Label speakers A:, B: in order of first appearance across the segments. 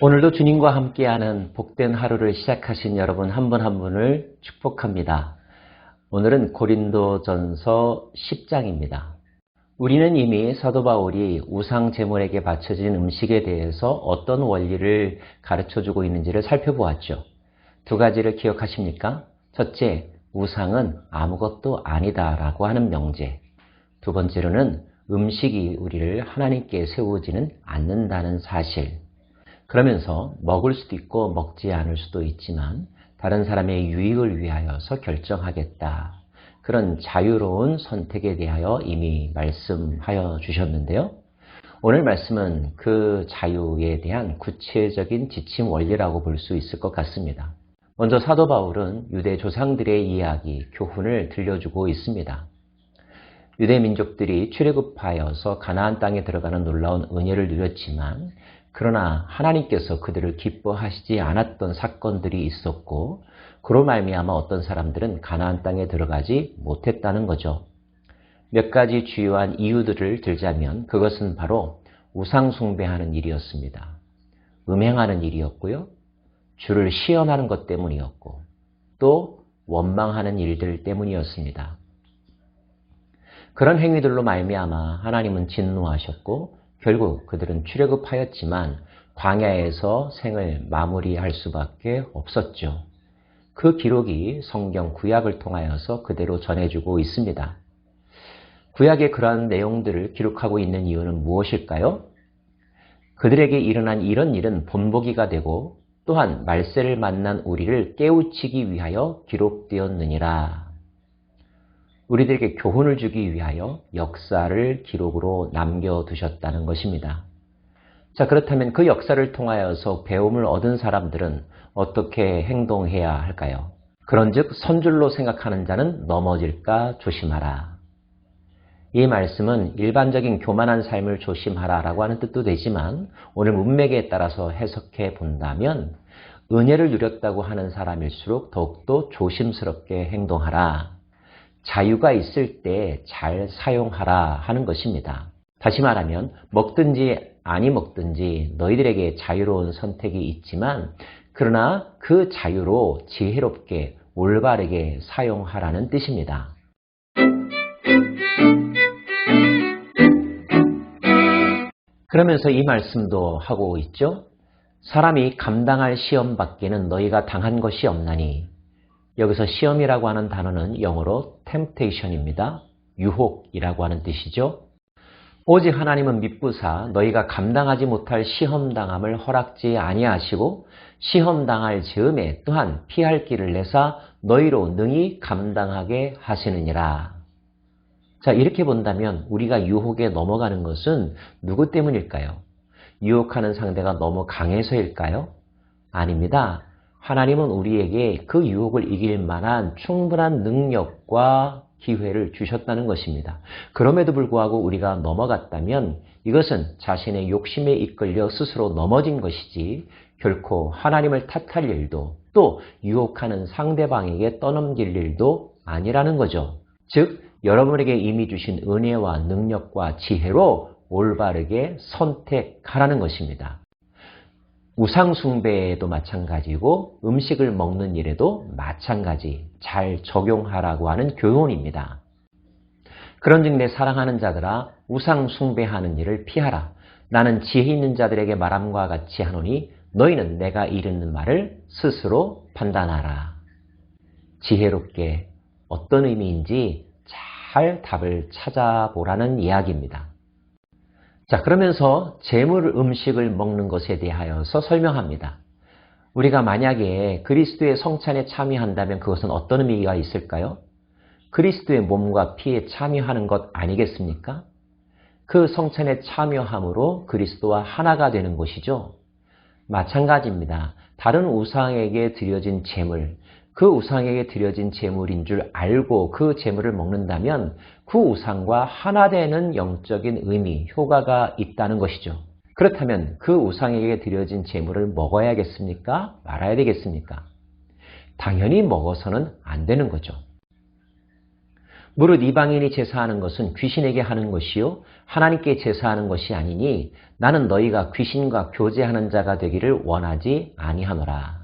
A: 오늘도 주님과 함께하는 복된 하루를 시작하신 여러분 한분한 분을 축복합니다. 오늘은 고린도전서 10장입니다. 우리는 이미 사도 바울이 우상 제물에게 바쳐진 음식에 대해서 어떤 원리를 가르쳐 주고 있는지를 살펴보았죠. 두 가지를 기억하십니까? 첫째, 우상은 아무것도 아니다라고 하는 명제. 두 번째로는 음식이 우리를 하나님께 세우지는 않는다는 사실. 그러면서 먹을 수도 있고 먹지 않을 수도 있지만 다른 사람의 유익을 위하여서 결정하겠다. 그런 자유로운 선택에 대하여 이미 말씀하여 주셨는데요. 오늘 말씀은 그 자유에 대한 구체적인 지침 원리라고 볼 수 있을 것 같습니다. 먼저 사도 바울은 유대 조상들의 이야기, 교훈을 들려주고 있습니다. 유대 민족들이 출애굽하여서 가나안 땅에 들어가는 놀라운 은혜를 누렸지만 그러나 하나님께서 그들을 기뻐하시지 않았던 사건들이 있었고 그로 말미암아 어떤 사람들은 가나안 땅에 들어가지 못했다는 거죠. 몇 가지 주요한 이유들을 들자면 그것은 바로 우상 숭배하는 일이었습니다. 음행하는 일이었고요. 주를 시험하는 것 때문이었고 또 원망하는 일들 때문이었습니다. 그런 행위들로 말미암아 하나님은 진노하셨고 결국 그들은 출애굽하였지만 광야에서 생을 마무리할 수밖에 없었죠. 그 기록이 성경 구약을 통하여서 그대로 전해주고 있습니다. 구약의 그러한 내용들을 기록하고 있는 이유는 무엇일까요? 그들에게 일어난 이런 일은 본보기가 되고 또한 말세를 만난 우리를 깨우치기 위하여 기록되었느니라. 우리들에게 교훈을 주기 위하여 역사를 기록으로 남겨두셨다는 것입니다. 자, 그렇다면 그 역사를 통하여서 배움을 얻은 사람들은 어떻게 행동해야 할까요? 그런 즉 선줄로 생각하는 자는 넘어질까 조심하라. 이 말씀은 일반적인 교만한 삶을 조심하라 라고 하는 뜻도 되지만 오늘 문맥에 따라서 해석해 본다면 은혜를 누렸다고 하는 사람일수록 더욱더 조심스럽게 행동하라. 자유가 있을 때 잘 사용하라 하는 것입니다. 다시 말하면 먹든지 아니 먹든지 너희들에게 자유로운 선택이 있지만 그러나 그 자유로 지혜롭게 올바르게 사용하라는 뜻입니다. 그러면서 이 말씀도 하고 있죠. 사람이 감당할 시험 밖에는 너희가 당한 것이 없나니 여기서 시험이라고 하는 단어는 영어로 temptation입니다. 유혹이라고 하는 뜻이죠. 오직 하나님은 미쁘사 너희가 감당하지 못할 시험 당함을 허락지 아니하시고 시험 당할 즈음에 또한 피할 길을 내사 너희로 능히 감당하게 하시느니라. 자, 이렇게 본다면 우리가 유혹에 넘어가는 것은 누구 때문일까요? 유혹하는 상대가 너무 강해서일까요? 아닙니다. 하나님은 우리에게 그 유혹을 이길 만한 충분한 능력과 기회를 주셨다는 것입니다. 그럼에도 불구하고 우리가 넘어갔다면 이것은 자신의 욕심에 이끌려 스스로 넘어진 것이지 결코 하나님을 탓할 일도 또 유혹하는 상대방에게 떠넘길 일도 아니라는 거죠. 즉, 여러분에게 이미 주신 은혜와 능력과 지혜로 올바르게 선택하라는 것입니다. 우상숭배에도 마찬가지고 음식을 먹는 일에도 마찬가지 잘 적용하라고 하는 교훈입니다. 그런즉 내 사랑하는 자들아 우상숭배하는 일을 피하라. 나는 지혜 있는 자들에게 말함과 같이 하노니 너희는 내가 이르는 말을 스스로 판단하라. 지혜롭게 어떤 의미인지 잘 답을 찾아보라는 이야기입니다. 자, 그러면서 재물 음식을 먹는 것에 대하여서 설명합니다. 우리가 만약에 그리스도의 성찬에 참여한다면 그것은 어떤 의미가 있을까요? 그리스도의 몸과 피에 참여하는 것 아니겠습니까? 그 성찬에 참여함으로 그리스도와 하나가 되는 것이죠. 마찬가지입니다. 다른 우상에게 드려진 재물, 그 우상에게 드려진 제물인 줄 알고 그 제물을 먹는다면 그 우상과 하나 되는 영적인 의미, 효과가 있다는 것이죠. 그렇다면 그 우상에게 드려진 제물을 먹어야겠습니까? 말아야 되겠습니까? 당연히 먹어서는 안 되는 거죠. 무릇 이방인이 제사하는 것은 귀신에게 하는 것이요 하나님께 제사하는 것이 아니니 나는 너희가 귀신과 교제하는 자가 되기를 원하지 아니하노라.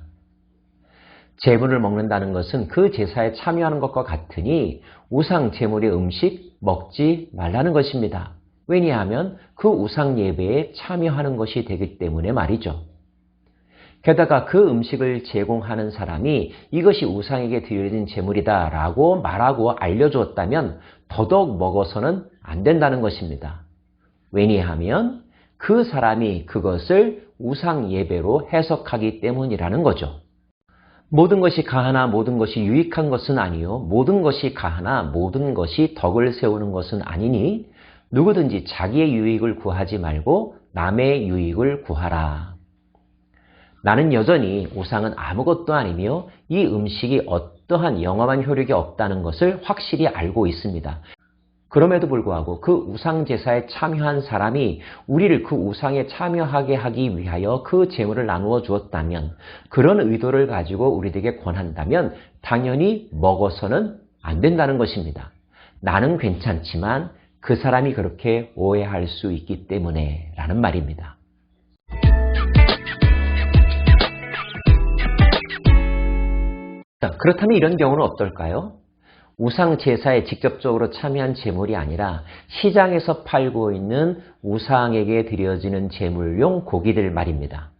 A: 제물을 먹는다는 것은 그 제사에 참여하는 것과 같으니 우상 제물의 음식 먹지 말라는 것입니다. 왜냐하면 그 우상 예배에 참여하는 것이 되기 때문에 말이죠. 게다가 그 음식을 제공하는 사람이 이것이 우상에게 드려진 제물이다 라고 말하고 알려주었다면 더더욱 먹어서는 안 된다는 것입니다. 왜냐하면 그 사람이 그것을 우상 예배로 해석하기 때문이라는 거죠. 모든 것이 가하나 모든 것이 유익한 것은 아니요. 모든 것이 가하나 모든 것이 덕을 세우는 것은 아니니 누구든지 자기의 유익을 구하지 말고 남의 유익을 구하라. 나는 여전히 우상은 아무것도 아니며 이 음식이 어떠한 영험한 효력이 없다는 것을 확실히 알고 있습니다. 그럼에도 불구하고 그 우상 제사에 참여한 사람이 우리를 그 우상에 참여하게 하기 위하여 그 재물을 나누어 주었다면 그런 의도를 가지고 우리에게 권한다면 당연히 먹어서는 안 된다는 것입니다. 나는 괜찮지만 그 사람이 그렇게 오해할 수 있기 때문에 라는 말입니다. 자, 그렇다면 이런 경우는 어떨까요? 우상 제사에 직접적으로 참여한 제물이 아니라 시장에서 팔고 있는 우상에게 드려지는 제물용 고기들 말입니다.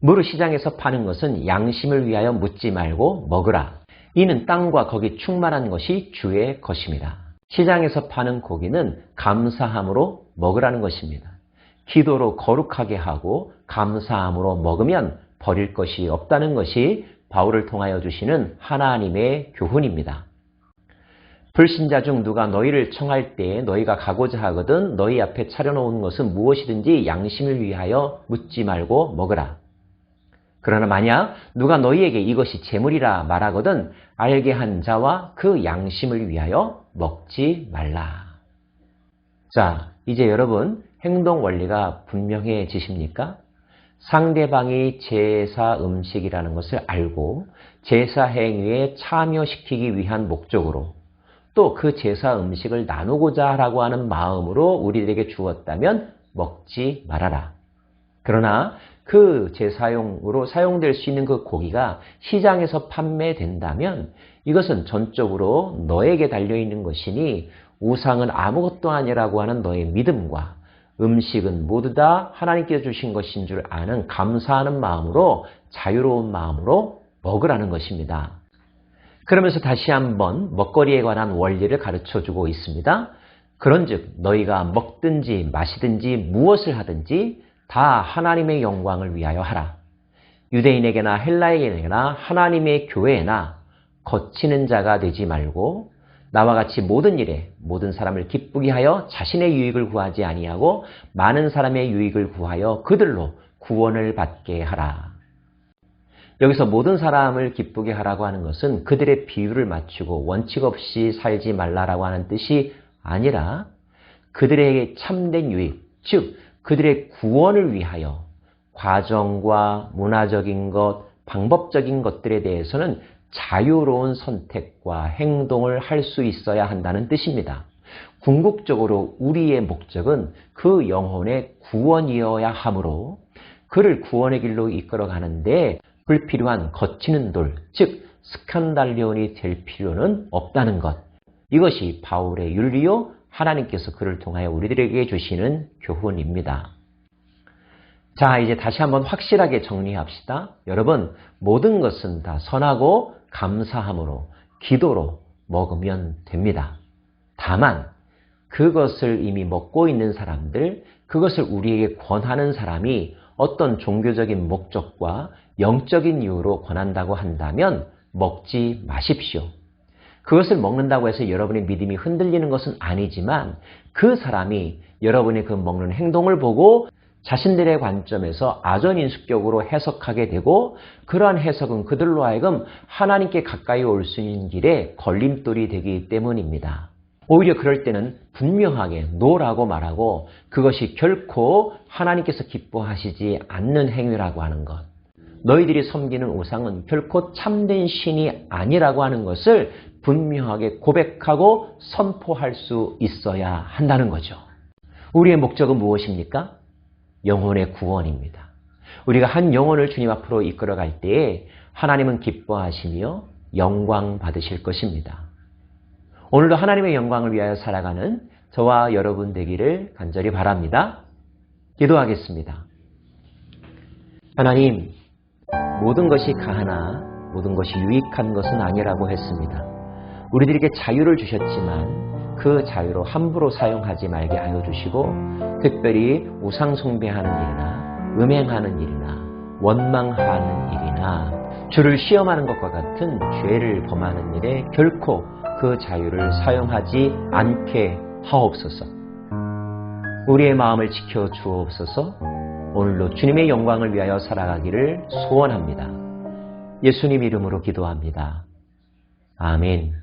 A: 무릇 시장에서 파는 것은 양심을 위하여 묻지 말고 먹으라. 이는 땅과 거기 충만한 것이 주의 것입니다. 시장에서 파는 고기는 감사함으로 먹으라는 것입니다. 기도로 거룩하게 하고 감사함으로 먹으면 버릴 것이 없다는 것이 바울을 통하여 주시는 하나님의 교훈입니다. 불신자 중 누가 너희를 청할 때에 너희가 가고자 하거든 너희 앞에 차려놓은 것은 무엇이든지 양심을 위하여 묻지 말고 먹으라. 그러나 만약 누가 너희에게 이것이 재물이라 말하거든 알게 한 자와 그 양심을 위하여 먹지 말라. 자, 이제 여러분 행동 원리가 분명해지십니까? 상대방이 제사 음식이라는 것을 알고 제사 행위에 참여시키기 위한 목적으로 또 그 제사 음식을 나누고자 하라고 하는 마음으로 우리들에게 주었다면 먹지 말아라. 그러나 그 제사용으로 사용될 수 있는 그 고기가 시장에서 판매된다면 이것은 전적으로 너에게 달려있는 것이니 우상은 아무것도 아니라고 하는 너의 믿음과 음식은 모두 다 하나님께서 주신 것인 줄 아는 감사하는 마음으로 자유로운 마음으로 먹으라는 것입니다. 그러면서 다시 한번 먹거리에 관한 원리를 가르쳐 주고 있습니다. 그런즉 너희가 먹든지 마시든지 무엇을 하든지 다 하나님의 영광을 위하여 하라. 유대인에게나 헬라인에게나 하나님의 교회나 거치는 자가 되지 말고 나와 같이 모든 일에 모든 사람을 기쁘게 하여 자신의 유익을 구하지 아니하고 많은 사람의 유익을 구하여 그들로 구원을 받게 하라. 여기서 모든 사람을 기쁘게 하라고 하는 것은 그들의 비율을 맞추고 원칙 없이 살지 말라라고 하는 뜻이 아니라 그들에게 참된 유익, 즉 그들의 구원을 위하여 과정과 문화적인 것, 방법적인 것들에 대해서는 자유로운 선택과 행동을 할 수 있어야 한다는 뜻입니다. 궁극적으로 우리의 목적은 그 영혼의 구원이어야 하므로 그를 구원의 길로 이끌어 가는데 불필요한 거치는 돌, 즉 스칸달리온이 될 필요는 없다는 것. 이것이 바울의 윤리요 하나님께서 그를 통하여 우리들에게 주시는 교훈입니다. 자, 이제 다시 한번 확실하게 정리합시다. 여러분, 모든 것은 다 선하고 감사함으로 기도로 먹으면 됩니다. 다만 그것을 이미 먹고 있는 사람들, 그것을 우리에게 권하는 사람이 어떤 종교적인 목적과 영적인 이유로 권한다고 한다면 먹지 마십시오. 그것을 먹는다고 해서 여러분의 믿음이 흔들리는 것은 아니지만 그 사람이 여러분의 그 먹는 행동을 보고 자신들의 관점에서 아전인수격으로 해석하게 되고 그러한 해석은 그들로 하여금 하나님께 가까이 올 수 있는 길에 걸림돌이 되기 때문입니다. 오히려 그럴 때는 분명하게 노라고 말하고 그것이 결코 하나님께서 기뻐하시지 않는 행위라고 하는 것. 너희들이 섬기는 우상은 결코 참된 신이 아니라고 하는 것을 분명하게 고백하고 선포할 수 있어야 한다는 거죠. 우리의 목적은 무엇입니까? 영혼의 구원입니다. 우리가 한 영혼을 주님 앞으로 이끌어갈 때에 하나님은 기뻐하시며 영광 받으실 것입니다. 오늘도 하나님의 영광을 위하여 살아가는 저와 여러분 되기를 간절히 바랍니다. 기도하겠습니다. 하나님, 모든 것이 가하나 모든 것이 유익한 것은 아니라고 했습니다. 우리들에게 자유를 주셨지만 그 자유로 함부로 사용하지 말게 하여 주시고 특별히 우상 숭배하는 일이나 음행하는 일이나 원망하는 일이나 주를 시험하는 것과 같은 죄를 범하는 일에 결코 그 자유를 사용하지 않게 하옵소서. 우리의 마음을 지켜 주옵소서. 오늘도 주님의 영광을 위하여 살아가기를 소원합니다. 예수님 이름으로 기도합니다. 아멘.